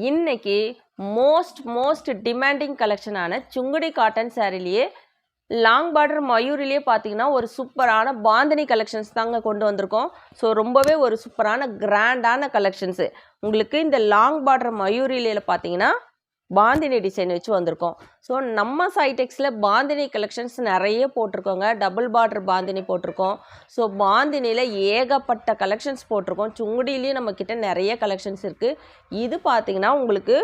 இன்னைக்கு most most demanding கலெக்ஷனான Sungudi cotton சாரிலேயே லாங் பார்டர் மயூரிலேயே பார்த்தீங்கன்னா ஒரு சூப்பரான பாந்தனி கலெக்ஷன்ஸ் தாங்க கொண்டு வந்திருக்கோம். ஸோ ரொம்பவே ஒரு சூப்பரான கிராண்டான கலெக்ஷன்ஸு உங்களுக்கு இந்த லாங் பார்டர் மயூரிலேயில் பார்த்தீங்கன்னா பாந்தினி டிசைன் வச்சு வந்திருக்கோம். ஸோ நம்ம சைடெக்ஸில் பாந்தினி கலெக்ஷன்ஸ் நிறைய போட்டிருக்கோங்க. டபுள் பார்டர் பாந்தினி போட்டிருக்கோம். ஸோ பாந்தினியில் ஏகப்பட்ட கலெக்ஷன்ஸ் போட்டிருக்கோம். சுங்குடியிலையும் நம்மக்கிட்ட நிறைய கலெக்ஷன்ஸ் இருக்குது இது பார்த்தீங்கன்னா உங்களுக்கு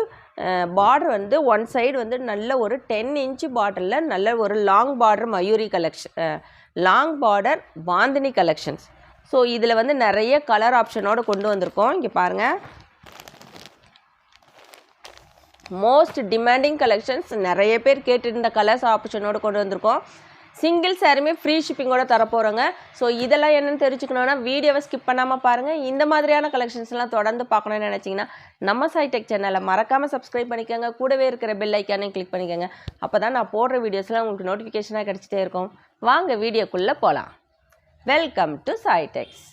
பார்டர் வந்து ஒன் சைடு வந்து நல்ல ஒரு டென் இன்ச்சு பார்டரில் நல்ல ஒரு long border Mayuri collection long border Bandhani collections so இதில் வந்து நிறைய கலர் ஆப்ஷனோடு கொண்டு வந்திருக்கோம். இங்கே பாருங்கள் மோஸ்ட் டிமாண்டிங் கலெக்ஷன்ஸ் நிறைய பேர் கேட்டிருந்த கலர்ஸ் ஆப்ஷனோடு கொண்டு வந்திருக்கோம். சிங்கிள் சாரியுமே ஃப்ரீ ஷிப்பிங்கோட தரப்போகிறோங்க ஸோ இதெல்லாம் என்னென்னு தெரிஞ்சுக்கணுன்னா வீடியோவை ஸ்கிப் பண்ணாமல் பாருங்கள் இந்த மாதிரியான கலெக்ஷன்ஸ்லாம் தொடர்ந்து பார்க்கணும்னு நினச்சிங்கன்னா நம்ம சைடெக் சேனலை மறக்காமல் சப்ஸ்கிரைப் பண்ணிக்கோங்க. கூடவே இருக்கிற பெல் ஐக்கானே கிளிக் பண்ணிக்கோங்க. அப்போ தான் நான் போடுற வீடியோஸ்லாம் உங்களுக்கு நோட்டிஃபிகேஷனாக கிடச்சிட்டே இருக்கும். வாங்க வீடியோக்குள்ளே போகலாம் welcome to Saitex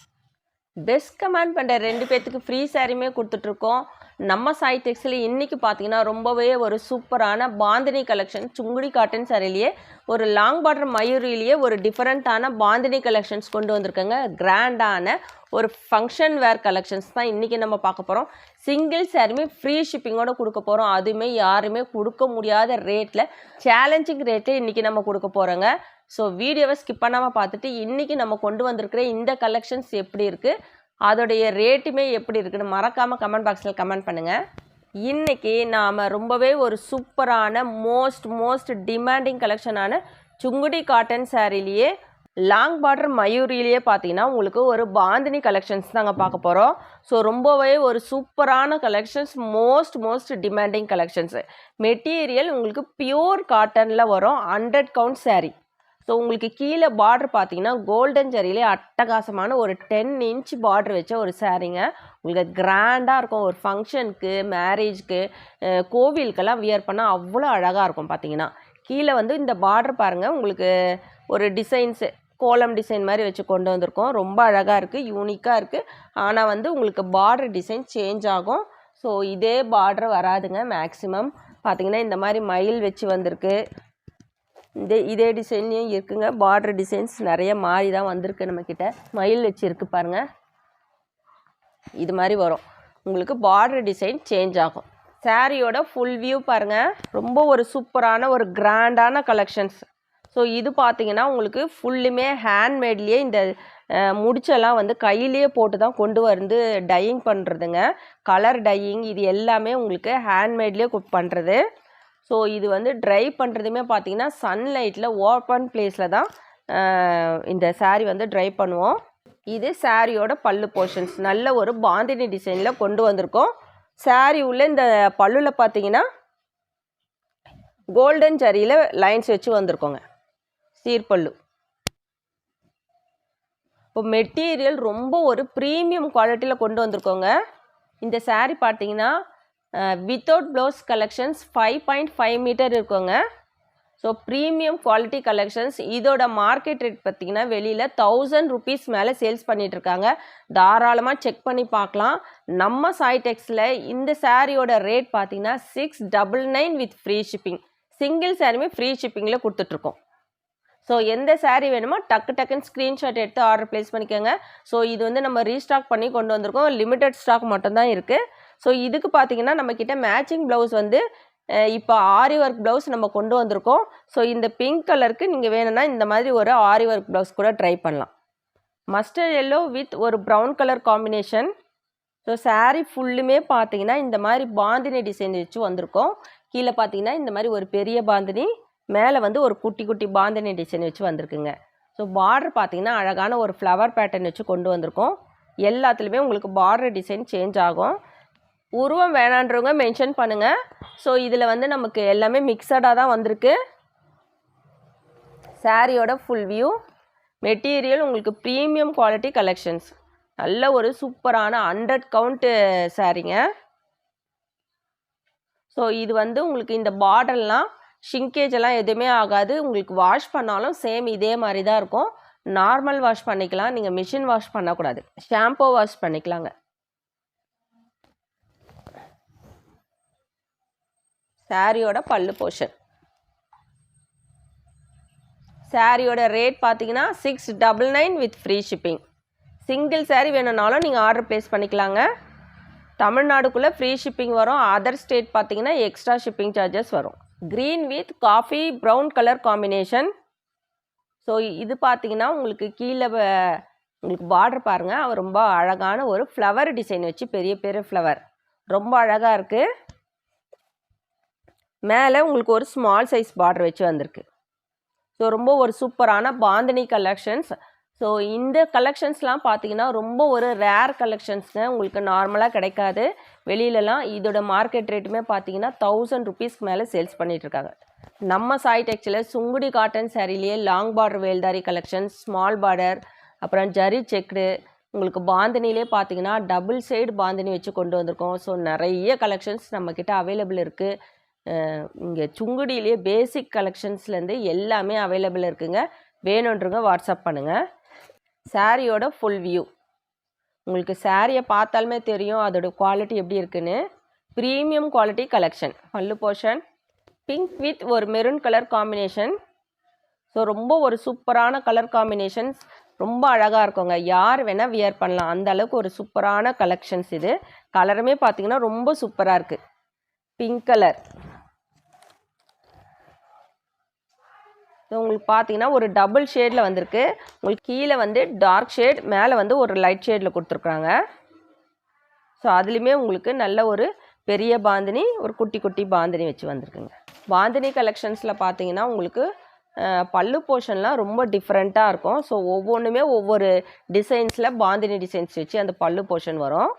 best comment பண்ணுற ரெண்டு பேர்த்துக்கு ஃப்ரீ சாரியுமே கொடுத்துட்ருக்கோம் நம்ம சாய் டெக்ஸில் இன்றைக்கி பார்த்தீங்கன்னா ரொம்பவே ஒரு சூப்பரான பாந்தினி கலெக்ஷன் சுங்குடி காட்டன் சாரிலேயே ஒரு லாங் பார்டர் மயூரிலேயே ஒரு டிஃப்ரெண்ட்டான பாந்தினி கலெக்ஷன்ஸ் கொண்டு வந்திருக்கேங்க. கிராண்டான ஒரு ஃபங்க்ஷன் வேர் கலெக்ஷன்ஸ் தான் இன்றைக்கி நம்ம பார்க்க போகிறோம் சிங்கிள் சாரியுமே ஃப்ரீ ஷிப்பிங்கோட கொடுக்க போகிறோம் அதுவுமே யாருமே கொடுக்க முடியாத ரேட்டில் சேலஞ்சிங் ரேட்டில் இன்றைக்கி நம்ம கொடுக்க போகிறோங்க ஸோ வீடியோவை ஸ்கிப் பண்ணாமல் பார்த்துட்டு இன்றைக்கி நம்ம கொண்டு வந்திருக்கிற இந்த கலெக்ஷன்ஸ் எப்படி இருக்குது அதோடைய ரேட்டுமே எப்படி இருக்குன்னு மறக்காமல் கமெண்ட் பாக்ஸில் கமெண்ட் பண்ணுங்கள் இன்றைக்கி நாம் ரொம்பவே ஒரு சூப்பரான மோஸ்ட் மோஸ்ட் டிமாண்டிங் கலெக்ஷனான சுங்குடி காட்டன் சாரிலேயே லாங் பார்டர் மயூரிலேயே பார்த்தீங்கன்னா உங்களுக்கு ஒரு பாந்தினி கலெக்ஷன்ஸ் தாங்க பார்க்க போகிறோம் ஸோ ரொம்பவே ஒரு சூப்பரான collections most most demanding collections material உங்களுக்கு பியூர் காட்டனில் வரும் ஹண்ட்ரட் கவுண்ட் சாரீ ஸோ உங்களுக்கு கீழே பார்டர் பார்த்தீங்கன்னா கோல்டன் ஜரியிலே அட்டகாசமான ஒரு டென் இன்ச் பார்டர் வச்ச ஒரு சாரீங்க உங்களுக்கு கிராண்டாக இருக்கும். ஒரு ஃபங்க்ஷனுக்கு மேரேஜ்க்கு கோவிலுக்கெல்லாம் வியர் பண்ணால் அவ்வளோ அழகாக இருக்கும் பார்த்தீங்கன்னா கீழே வந்து இந்த பார்டர் பாருங்கள் உங்களுக்கு ஒரு டிசைன்ஸு கோலம் டிசைன் மாதிரி வச்சு கொண்டு வந்திருக்கோம். ரொம்ப அழகாக இருக்குது யூனிக்காக இருக்குது ஆனால் வந்து உங்களுக்கு பார்டர் டிசைன் சேஞ்ச் ஆகும். ஸோ இதே பார்டர் வராதுங்க. மேக்ஸிமம் பார்த்தீங்கன்னா இந்த மாதிரி மயில் வச்சு வந்திருக்கு. இதே இதே டிசைன்லேயும் இருக்குங்க. பார்டர் டிசைன்ஸ் நிறைய மாறி தான் வந்திருக்கு நம்மக்கிட்ட மயில் வச்சு இருக்குது பாருங்கள் இது மாதிரி வரும். உங்களுக்கு பார்டர் டிசைன் சேஞ்ச் ஆகும். சாரியோட ஃபுல் வியூ பாருங்கள் ரொம்ப ஒரு சூப்பரான ஒரு கிராண்டான கலெக்ஷன்ஸ் ஸோ இது பார்த்தீங்கன்னா உங்களுக்கு ஃபுல்லுமே ஹேண்ட்மேட்லேயே இந்த முடிச்செல்லாம் வந்து கையிலேயே போட்டு தான் கொண்டு வந்து டையிங் பண்ணுறதுங்க கலர் டையிங் இது எல்லாமே உங்களுக்கு ஹேண்ட்மேட்லேயே பண்ணுறது ஸோ இது வந்து ட்ரை பண்ணுறதுமே பார்த்தீங்கன்னா சன்லைட்டில் ஓப்பன் பிளேஸில் தான் இந்த சாரீ வந்து ட்ரை பண்ணுவோம். இது சாரியோட பல்லு போர்ஷன்ஸ் நல்ல ஒரு பாந்தினி டிசைனில் கொண்டு வந்திருக்கோம். சாரி உள்ள இந்த பல்லுவில் பார்த்தீங்கன்னா கோல்டன் ஜரியில் லைன்ஸ் வச்சு வந்திருக்கோங்க. சீர்பல்லு. இப்போ மெட்டீரியல் ரொம்ப ஒரு ப்ரீமியம் குவாலிட்டியில் கொண்டு வந்திருக்கோங்க. இந்த saree பார்த்தீங்கன்னா without blouse collections five point five metre இருக்குங்க. ஸோ ப்ரீமியம் குவாலிட்டி கலெக்ஷன்ஸ் இதோட மார்க்கெட் ரேட் பார்த்திங்கன்னா வெளியில் தௌசண்ட் ருபீஸ் மேலே சேல்ஸ் பண்ணிகிட்ருக்காங்க இருக்காங்க தாராளமாக செக் பண்ணி பார்க்கலாம். நம்ம சாய்டெக்ஸில் இந்த சாரியோட ரேட் பார்த்திங்கன்னா six double nine with free shipping single சாரியுமே ஃப்ரீ ஷிப்பிங்கில் கொடுத்துட்ருக்கோம். ஸோ எந்த சாரீ வேணுமோ டக்கு டக்குன்னு ஸ்க்ரீன்ஷாட் எடுத்து ஆர்டர் ப்ளேஸ் பண்ணிக்கோங்க. ஸோ இது வந்து நம்ம ரீஸ்டாக் பண்ணி கொண்டு வந்திருக்கோம். லிமிட்டட் ஸ்டாக் மட்டும்தான் இருக்குது ஸோ இதுக்கு பார்த்தீங்கன்னா நம்மக்கிட்ட மேட்சிங் ப்ளவுஸ் வந்து இப்போ ஆரி ஒர்க் ப்ளவுஸ் நம்ம கொண்டு வந்திருக்கோம். ஸோ இந்த பிங்க் கலருக்கு நீங்கள் வேணும்னா இந்த மாதிரி ஒரு ஆரி ஒர்க் ப்ளவுஸ் கூட ட்ரை பண்ணலாம். மஸ்டர்ட் எல்லோ வித் ஒரு brown colour combination so saree ஃபுல்லுமே பார்த்தீங்கன்னா இந்த மாதிரி பாந்தினி டிசைன் வச்சு வந்திருக்கோம். கீழே பார்த்தீங்கன்னா இந்த மாதிரி ஒரு பெரிய பாந்தினி மேலே வந்து ஒரு குட்டி குட்டி பாந்தினி டிசைன் வச்சு வந்திருக்குங்க. ஸோ பார்டர் பார்த்தீங்கன்னா அழகான ஒரு ஃப்ளவர் பேட்டர்ன் வச்சு கொண்டு வந்திருக்கோம். எல்லாத்துலேயுமே உங்களுக்கு பார்டர் டிசைன் சேஞ்ச் ஆகும். உருவம் வேணான்றவங்க மென்ஷன் பண்ணுங்கள் ஸோ இதில் வந்து நமக்கு எல்லாமே மிக்சடாக தான் வந்திருக்கு. சாரியோட ஃபுல் வியூ மெட்டீரியல் உங்களுக்கு ப்ரீமியம் குவாலிட்டி கலெக்ஷன்ஸ் நல்ல ஒரு சூப்பரான ஹண்ட்ரட் கவுண்ட்டு சாரீங்க ஸோ இது வந்து உங்களுக்கு இந்த பார்டர்லாம் ஷிங்கேஜ் எல்லாம் எதுவுமே ஆகாது. உங்களுக்கு வாஷ் பண்ணாலும் சேம் இதே மாதிரி தான் இருக்கும். நார்மல் வாஷ் பண்ணிக்கலாம். நீங்கள் மிஷின் வாஷ் பண்ணக்கூடாது. ஷாம்போ வாஷ் பண்ணிக்கலாங்க. சாரியோட பல்லு போர்ஷன். சாரியோட ரேட் பார்த்தீங்கன்னா six double nine with free shipping. Single saree வேணும்னாலும் நீங்கள் ஆர்டர் ப்ளேஸ் பண்ணிக்கலாங்க. தமிழ்நாடுக்குள்ளே ஃப்ரீ ஷிப்பிங் வரும். அதர் ஸ்டேட் பார்த்தீங்கன்னா எக்ஸ்ட்ரா ஷிப்பிங் சார்ஜஸ் வரும். Green with coffee brown colour combination. So இது பார்த்தீங்கன்னா உங்களுக்கு கீழே உங்களுக்கு பார்டர் பாருங்கள் ரொம்ப அழகான ஒரு ஃப்ளவர் டிசைன் வச்சு பெரிய பெரிய ஃப்ளவர். ரொம்ப அழகாக இருக்குது மேலே உங்களுக்கு ஒரு ஸ்மால் சைஸ் பார்டர் வச்சு வந்திருக்கு. ஸோ ரொம்ப ஒரு சூப்பரான பாந்தினி கலெக்ஷன்ஸ் ஸோ இந்த கலெக்ஷன்ஸ்லாம் பார்த்தீங்கன்னா ரொம்ப ஒரு ரேர் கலெக்ஷன்ஸ்ங்க உங்களுக்கு நார்மலாக கிடைக்காது. வெளியிலலாம் இதோட மார்க்கெட் ரேட்டுமே பார்த்தீங்கன்னா தௌசண்ட் ருபீஸ்க்கு மேலே சேல்ஸ் பண்ணிகிட்ருக்காங்க இருக்காங்க. நம்ம சாய் டெக்ஸ்டைலில் சுங்குடி காட்டன் சாரிலேயே லாங் பார்டர் வேல்தாரி கலெக்ஷன்ஸ் ஸ்மால் பார்டர் அப்புறம் ஜரி செக்குடு உங்களுக்கு பாந்தினிலே பார்த்தீங்கன்னா டபுள் சைடு பாந்தினி வச்சு கொண்டு வந்திருக்கோம். ஸோ நிறைய கலெக்ஷன்ஸ் நம்மக்கிட்ட அவைலபிள் இருக்குது இங்கே சுங்குடியிலேயே பேசிக் கலெக்ஷன்ஸ்லேருந்து எல்லாமே அவைலபிள் இருக்குங்க. வேணுன்றவங்க வாட்ஸ்அப் பண்ணுங்கள் சாரியோட ஃபுல் வியூ உங்களுக்கு சாரியை பார்த்தாலுமே தெரியும் அதோட குவாலிட்டி எப்படி இருக்குன்னு. Premium quality collection pallu portion pink with ஒரு மெரூன் கலர் காம்பினேஷன் ஸோ ரொம்ப ஒரு சூப்பரான கலர் காம்பினேஷன்ஸ் ரொம்ப அழகாக இருக்குங்க. யார் வேணால் வியர் பண்ணலாம். அந்த அளவுக்கு ஒரு சூப்பரான கலெக்ஷன்ஸ் இது. கலருமே பார்த்திங்கன்னா ரொம்ப சூப்பராக இருக்குது பிங்க் கலர் உங்களுக்கு பார்த்தீங்கன்னா ஒரு டபுள் ஷேடில் வந்திருக்கு. உங்களுக்கு கீழே வந்து டார்க் ஷேட் மேலே வந்து ஒரு லைட் ஷேடில் கொடுத்துருக்குறாங்க ஸோ அதுலேயுமே உங்களுக்கு நல்ல ஒரு பெரிய பாந்தினி ஒரு குட்டி குட்டி பாந்தினி வச்சு வந்திருக்குங்க. பாந்தினி கலெக்ஷன்ஸில் பார்த்தீங்கன்னா உங்களுக்கு பல்லு போர்ஷன்லாம் ரொம்ப டிஃப்ரெண்ட்டாக இருக்கும். ஸோ ஒவ்வொன்றுமே ஒவ்வொரு டிசைன்ஸில் பாந்தினி டிசைன்ஸ் வச்சு அந்த பல்லு போர்ஷன் வரும்.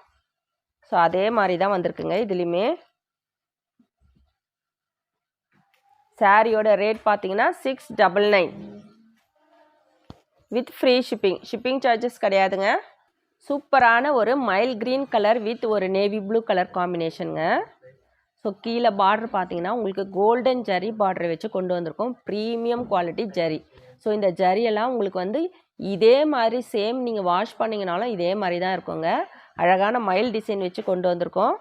ஸோ அதே மாதிரி தான் வந்திருக்குங்க இதுலேயுமே. சாரியோட ரேட் பார்த்தீங்கன்னா six double nine with free shipping shipping charges கிடையாதுங்க. சூப்பரான ஒரு மைல் க்ரீன் கலர் வித் ஒரு நேவி ப்ளூ கலர் காம்பினேஷனுங்க ஸோ கீழே பார்டர் பார்த்தீங்கன்னா உங்களுக்கு கோல்டன் ஜரி பார்டர் வச்சு கொண்டு வந்திருக்கோம். ப்ரீமியம் குவாலிட்டி ஜரி ஸோ இந்த ஜரியெல்லாம் உங்களுக்கு வந்து இதே மாதிரி சேம் நீங்கள் வாஷ் பண்ணிங்கனாலும் இதே மாதிரி தான் இருக்குங்க. அழகான மயில் டிசைன் வச்சு கொண்டு வந்திருக்கோம்.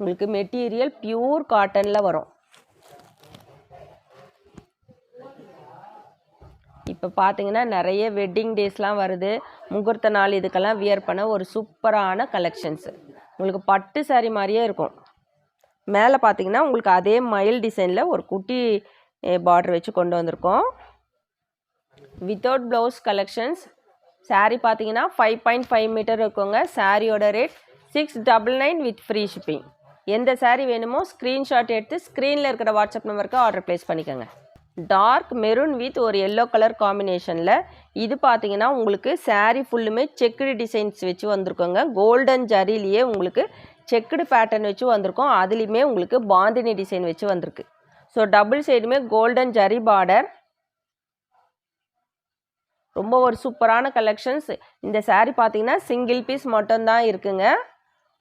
உங்களுக்கு மெட்டீரியல் பியூர் காட்டனில் வரும். இப்போ பார்த்தீங்கன்னா நிறைய வெட்டிங் டேஸ்லாம் வருது. முகூர்த்த நாள் இதுக்கெல்லாம் வியர் பண்ண ஒரு சூப்பரான கலெக்ஷன்ஸு உங்களுக்கு பட்டு saree மாதிரியே இருக்கும். மேலே பார்த்தீங்கன்னா உங்களுக்கு அதே மயில் டிசைனில் ஒரு குட்டி பார்டர் வச்சு கொண்டு வந்திருக்கோம். வித்தவுட் ப்ளவுஸ் கலெக்ஷன்ஸ் saree பார்த்தீங்கன்னா ஃபைவ் பாயிண்ட் ஃபைவ் மீட்டர் இருக்குங்க. சாரியோட rate six double nine with free shipping எந்த சாரீ வேணுமோ ஸ்க்ரீன்ஷாட் எடுத்து ஸ்க்ரீனில் இருக்கிற வாட்ஸ்அப் நம்பருக்கு ஆர்டர் ப்ளேஸ் பண்ணிக்கோங்க. டார்க் மெரூன் வித் ஒரு எல்லோ கலர் காம்பினேஷனில் இது பார்த்தீங்கன்னா உங்களுக்கு சாரீ ஃபுல்லுமே செக்குடு டிசைன்ஸ் வச்சு வந்திருக்கோங்க. கோல்டன் ஜரிலேயே உங்களுக்கு செக்குடு பேட்டர்ன் வச்சு வந்திருக்கோம். அதுலேயுமே உங்களுக்கு பாந்தினி டிசைன் வச்சு வந்திருக்கு. ஸோ டபுள் சைடுமே கோல்டன் ஜரி பார்டர் ரொம்ப ஒரு சூப்பரான கலெக்ஷன்ஸ் இந்த சாரீ பார்த்தீங்கன்னா சிங்கிள் பீஸ் மட்டும்தான் இருக்குங்க.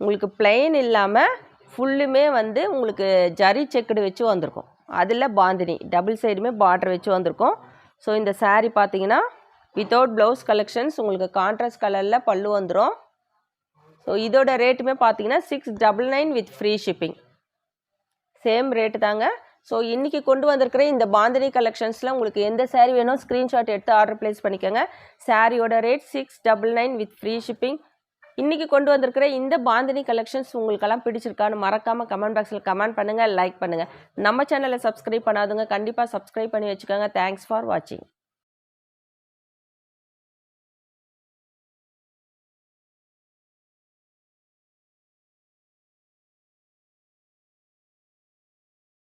உங்களுக்கு பிளெயின் இல்லாமல் ஃபுல்லுமே வந்து உங்களுக்கு ஜரி செக்குடு வச்சு வந்திருக்கும். அதில் பாந்தினி டபுள் சைடுமே பார்டர் வச்சு வந்திருக்கும். ஸோ இந்த சாரீ பார்த்தீங்கன்னா வித்தவுட் ப்ளவுஸ் கலெக்ஷன்ஸ் உங்களுக்கு கான்ட்ராஸ்ட் கலரில் பல்லு வந்துடும் ஸோ இதோட ரேட்டுமே பார்த்தீங்கன்னா six double nine with free shipping same rate தாங்க. ஸோ இன்றைக்கி கொண்டு வந்திருக்கிற இந்த பாந்தினி கலெக்ஷன்ஸில் உங்களுக்கு எந்த சாரீ வேணும் ஸ்க்ரீன்ஷாட் எடுத்து ஆர்டர் ப்ளேஸ் பண்ணிக்கோங்க. சாரியோட rate six double nine with free shipping இன்றைக்கி கொண்டு வந்திருக்கிற இந்த பாந்தினி கலெக்ஷன்ஸ் உங்களுக்கெல்லாம் பிடிச்சிருக்கான்னு மறக்காமல் கமெண்ட் பாக்ஸில் கமெண்ட் பண்ணுங்கள் லைக் பண்ணுங்கள் நம்ம சேனலை சப்ஸ்கிரைப் பண்ணாதுங்க கண்டிப்பாக சப்ஸ்கிரைப் பண்ணி வச்சுக்கோங்க. தேங்க்ஸ் ஃபார் வாட்சிங்